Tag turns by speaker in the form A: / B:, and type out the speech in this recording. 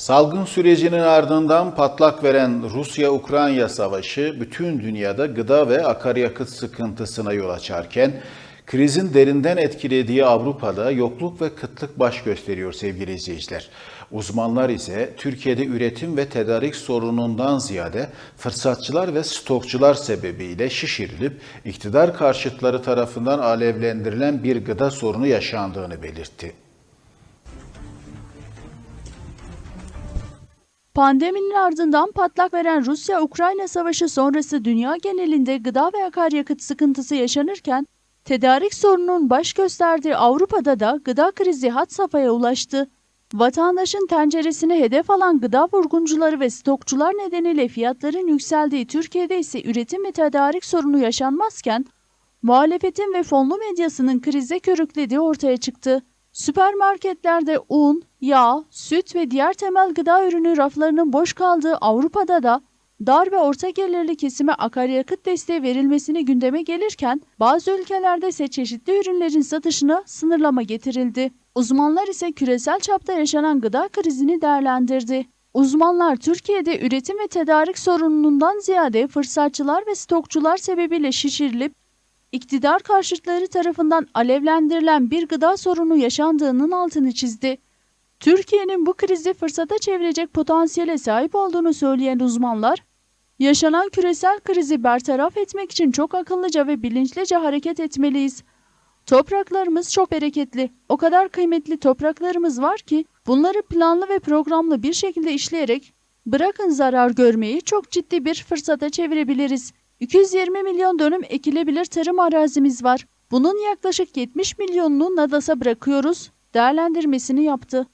A: Salgın sürecinin ardından patlak veren Rusya-Ukrayna savaşı bütün dünyada gıda ve akaryakıt sıkıntısına yol açarken krizin derinden etkilediği Avrupa'da yokluk ve kıtlık baş gösteriyor sevgili izleyiciler. Uzmanlar ise Türkiye'de üretim ve tedarik sorunundan ziyade fırsatçılar ve stokçular sebebiyle şişirilip iktidar karşıtları tarafından alevlendirilen bir gıda sorunu yaşandığını belirtti.
B: Pandeminin ardından patlak veren Rusya-Ukrayna savaşı sonrası dünya genelinde gıda ve akaryakıt sıkıntısı yaşanırken, tedarik sorununun baş gösterdiği Avrupa'da da gıda krizi had safhaya ulaştı. Vatandaşın tenceresine hedef alan gıda vurguncuları ve stokçular nedeniyle fiyatların yükseldiği Türkiye'de ise üretim ve tedarik sorunu yaşanmazken, muhalefetin ve fonlu medyasının krize körüklediği ortaya çıktı. Süpermarketlerde un, yağ, süt ve diğer temel gıda ürünü raflarının boş kaldığı Avrupa'da da dar ve orta gelirli kesime akaryakıt desteği verilmesini gündeme gelirken bazı ülkelerde ise çeşitli ürünlerin satışına sınırlama getirildi. Uzmanlar ise küresel çapta yaşanan gıda krizini değerlendirdi. Uzmanlar Türkiye'de üretim ve tedarik sorunundan ziyade fırsatçılar ve stokçular sebebiyle şişirilip iktidar karşıtları tarafından alevlendirilen bir gıda sorunu yaşandığının altını çizdi. Türkiye'nin bu krizi fırsata çevirecek potansiyele sahip olduğunu söyleyen uzmanlar, yaşanan küresel krizi bertaraf etmek için çok akıllıca ve bilinçlice hareket etmeliyiz. Topraklarımız çok bereketli. O kadar kıymetli topraklarımız var ki bunları planlı ve programlı bir şekilde işleyerek bırakın zarar görmeyi çok ciddi bir fırsata çevirebiliriz. 220 milyon dönüm ekilebilir tarım arazimiz var. Bunun yaklaşık 70 milyonunu Nadas'a bırakıyoruz. Değerlendirmesini yaptı.